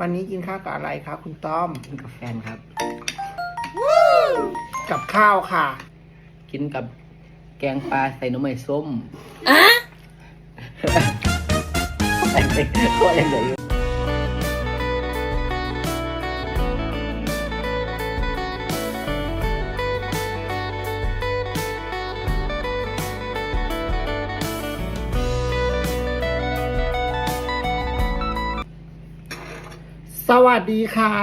วันนี้กินข้าวกับอะไรครับคุณต้อม กินกับแฟนครับ กับข้าวค่ะ กินกับแกงปลาใส่หน่อไม้ส้มอะ ใส่ไปโคตรยังไงอยู่ สวัสดีค่ะ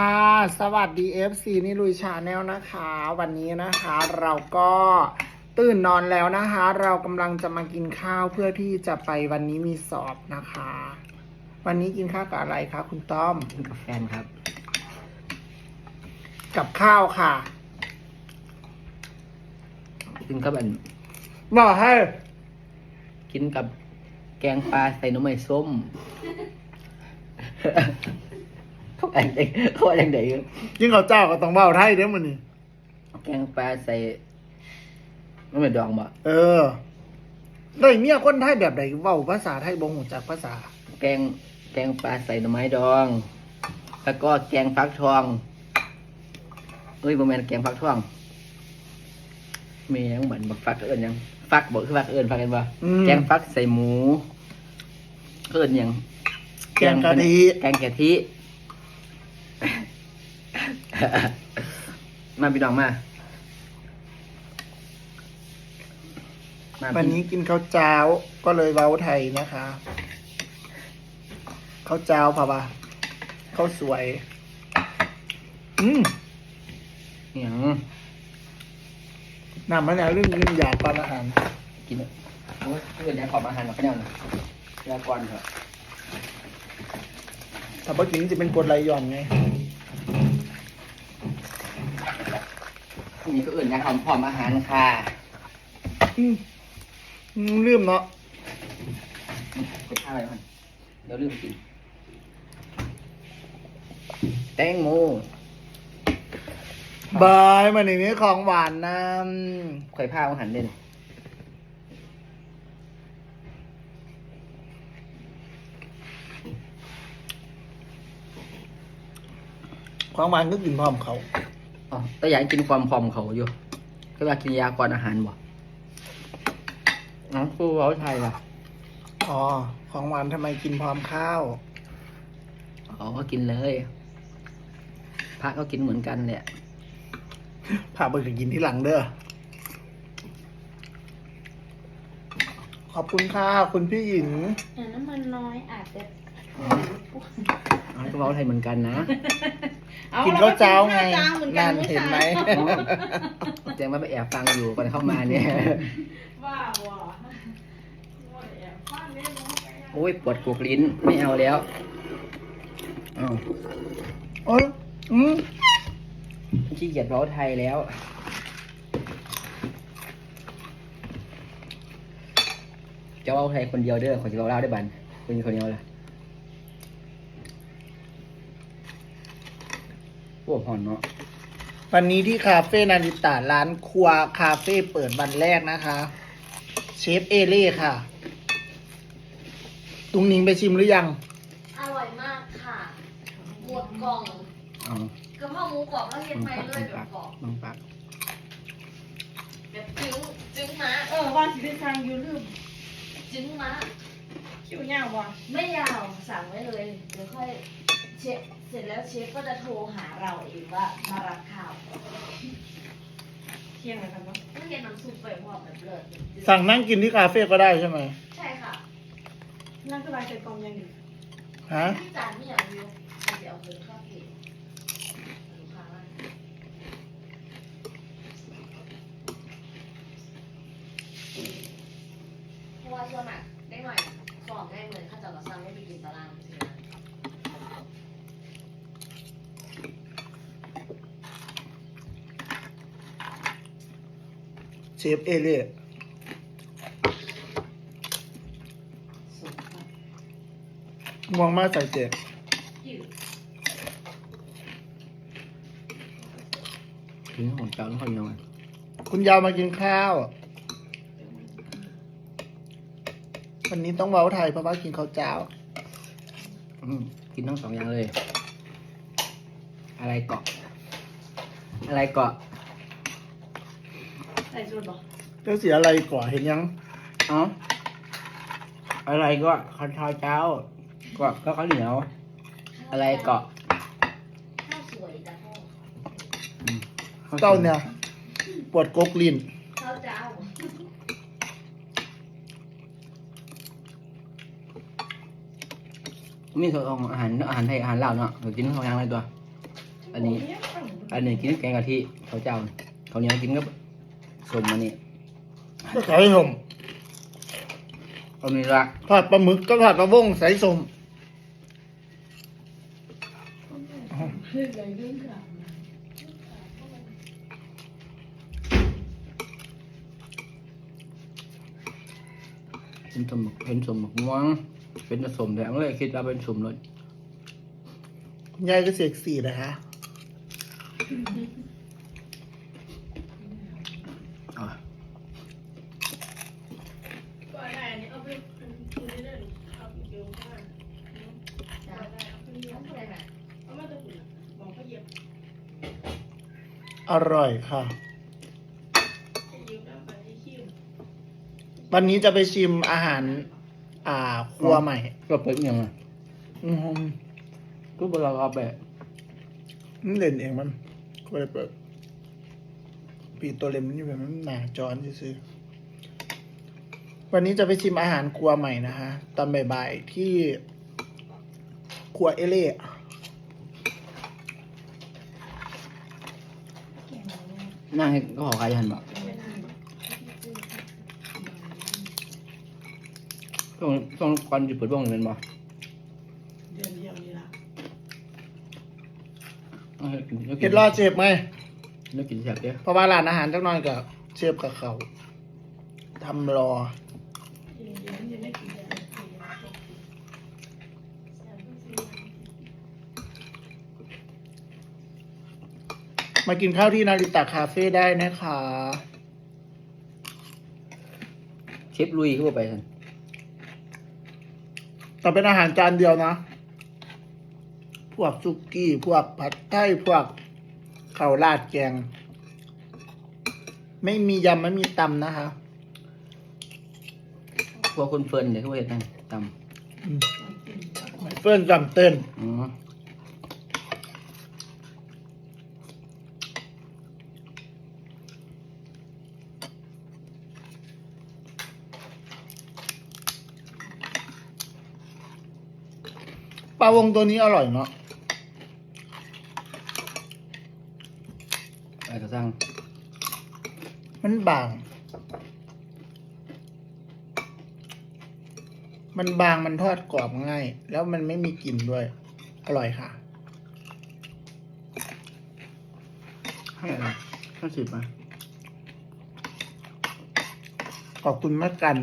สวัสดี FC นี่ลุยชาแนลนะคะ วันนี้นะคะเราก็ตื่นนอนแล้วนะคะ เรากำลังจะมากินข้าวเพื่อที่จะไปวันนี้มีสอบนะคะ วันนี้กินข้าวกับอะไรคะคุณต้อมกินกับแฟนครับ กับข้าวค่ะกินกับอันบอกให้กินกับแกงปลาใส่หน่อไม้ส้ม เขาอันเองเขาอันไหนอยู่กินข้าวเจ้าก็ต้องเบ้าไทยเด้อมันนี่แกงปลาใส่ไม่เป็นดองบ่เออได้เมียคนไทยแบบไหนเว้าภาษาไทยบ่หูจักภาษา แกงแกงปลาใส่หน่อไม้ดอง แล้วก็แกงฟักทองเอ้ยบ่แม่นแกงฟักทองมีหยังเหมือนบักฟักเอิ้นหยังฟักบ่คือฟักเอิ้นฟักกันบ่อืม แกงฟักใส่หมูเอิ้นหยังแกงกะทิ แกงกะทิ มาพี่น้องมา มาวันนี้กินข้าวเจ้าก็เลยเว้าไทยนะคะข้าวเจ้าพะบะข้าวสวย อืมพี่หยังนำมาแล้วเรื่องเรื่องอยากปานอาหาร กินโอ้ยเพื่อนอยากขอมาอาหารมาแค่แนวนะยาก่อนเถอะถ้าบ่กินจะเป็นกรดไหลย้อนไง นี่ก็อื่นอยากทำพร้อมอาหารค่ะอืมอืมลืมเนาะกดข้าวไปก่อนเดี๋ยวลืมกิน แตงโมบายมาในนี้ของหวานนะข่อยผ้าอาหารเด่นของหวานก็กินพร้อมเขา อ๋อแต่อยากกินความพร้อมเขาอยู่ก็อยากกินยาก่อนอาหารบ่น้องครูเขาไทยล่ะอ๋อ ของหวานทำไมกินพร้อมข้าว อ๋อก็กินเลย พระก็กินเหมือนกันแหละพาไปกินที่หลังเด้อ ขอบคุณค่ะคุณพี่หญิง แต่น้ำมันน้อยอาจจะ อ๋อก็เว้าไทยเหมือนกันนะเอกินข้าวเจ้าไงรก็กินข้าวเจ้าเหมือนกันั่นนเห็นไหมแจ้งว่าไปแอบฟังอยู่ก่อนเข้ามาเนี่ยว่าว่ะว่าแอบฟังเล่นเนาะโอ้ยปวดกกลิ้นไม่เอาแล้วอ้าวโอ้ยอืมขี้เกียจเว้าไทยแล้วจะเว้าไทยคนเดียวเด้อคนจะเว้าลาวได้บันคนคนเดียวล่ะโอ้หอนเนาะวันนี้ที่คาเฟ่นาริตะร้านครัวคาเฟ่เปิดวันแรกนะคะ เชฟเอเล่ค่ะ ตุงนิงไปชิมหรือยังอร่อยมากค่ะหมดกล่องเอากระเพราหมูกรอบแล้วเฮ็ดน้องไปปักเลน้อยงแบปับกกรอบน้องปักแบบจึ้งจึ้งมาเออวันที่ได้สั่งอยู่ลืมจึ้งมาคิวยาวว่ะไม่ยาวสั่งไว้เลยเดี๋ยวค่อยเชฟเสร็จแล้วเชฟก็จะโทรหาเราเองว่ามารับข้าวเที่ยงอะไรกันวะเมื่อกี้น้ำซุปไปพร้อมแบบเลิศสั่งนั่งกินที่คาเฟ่ก็ได้ใช่ไหมใช่ค่ะนั่งสบายใจกองยังอยู่ฮะที่จานนี่อย่างเดียวเดี๋ยวเอาเงินเข้าเพจลูกค้าว่าเพราะว่าช่วงน่ะได้หน่อยสอบได้เหมือนข้าเจ้าก็สั่งให้ไปกินตารางใช่ไหม เชฟเอเล่สุดค่ะมองมาใส่เจ็บยืดถึงของเจ้าต้องคอยยังไงคุณยาวมากินข้าววันนี้ต้องเว้าไทยเพราะว่ากินข้าวเจ้า อืมกินทั้งสองอย่างเลย อะไรเกาะ อะไรเกาะ ใส่สูตรบอกเจ้าเสียอะไรก่อนเห็นยังเอ๋ออะไรก็ข้าวเช้าเจ้าก็ก็ข้าวเหนียว อะไรเกาะข้าวสวยจ้ะพ่อเจ้าเนี่ยปวดกกลิ้นข้าวเจ้ามีส่วนของอาหารอาหารไทยอาหารลาวเนาะเรากินข้าวยังไรตัว อันนี้ อันนี้กินแกงกะทิข้าวเจ้าข้าวเหนียวกินกับ สมอันนี้ก็ขายสมก็มีละทอดปลาหมึกก็ทอดปลาบ้งใส่สมเฮ้ยอะไรเรื่องข่าวเป็นสมเป็นสมหมกม่วงเป็นสมแต่เลยคิดว่าเป็นสมเลยยายก็เสียกสี่นะฮะอะ ก็อะไรนี่เอาไปคุณได้เลยเอาไปเกี่ยวข้าว จ้ะ ได้เอาไปเลี้ย ต้อง งอะไรน่ะ เอามาตะกุนบอกเขาเหยียบ อร่อยค่ะให้ยืมน้ำไปที่คิ้ววันนี้จะไปชิมอาหาร อ่า ครัวใหม่ก็เปิดยังไงอืมก็เราเอาไปมันเล่นเองมันก็เลยเปิดปีตัวเล็มนี่แบบมันหนาจอนซื้อๆวันนี้จะไปชิมอาหารครัวใหม่นะฮะตอนบ่ายๆที่ครัวเอเล่ นั่งให้ก็ขอใครหันบอกต้องต้องก่อนจะเปิดวงเงินบ่เดือนเดียวนี่ละเอาให้กินแล้วกิเห็นดรอดเชฟไหมแล้วกินแซ่บเด้อเพราะว่าร้านอาหารจักหน่อยกับเชฟกับเขาทำรอ เดือนเดียวมันจะไม่กินได้ มากินข้าวที่นาริตะคาเฟ่ได้นะคะ เชฟลุยเข้าไปทันแต่เป็นอาหารจานเดียวนะ พวกซุกี้ พวกผัดไทย พวกข้าวราดแกง ไม่มียำไม่มีตำนะคะ พวกคนเฟิร์นเนี่ยเขาเห็นนั่งตอืมเฟิ่นจำเต้นำอ๋อ ลาวงตัวนี้อร่อยเนาะอะไรก็สร้างมันบาง มันบางมันทอดกรอบง่าย แล้วมันไม่มีกลิ่นด้วย อร่อยค่ะให้อะไรห้าสิบมาขอบคุณมากกัน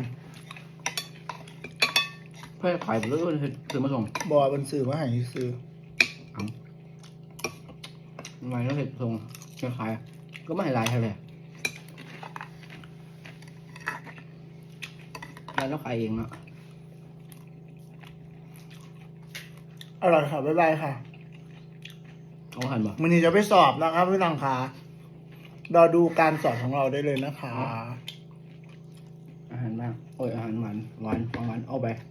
เพื่อขายไปเรื่อยๆซื้อมาส่งบอบนสื่อมาให้ซื้อเอาทำไมต้องเห็ดส่งไม่ขาย ก็ไม่ให้รายเท่าไหร่รายแล้วขายเองเนาะอร่อยค่ะบ๊ายบายค่ะเอาหันบ่มันนี้จะไปสอบนะครับพี่นังคะรอดูการสอบของเราได้เลยนะคะ อาหารบ้างโอ้ยอาหารหวานหวานของหวานเอาไปอ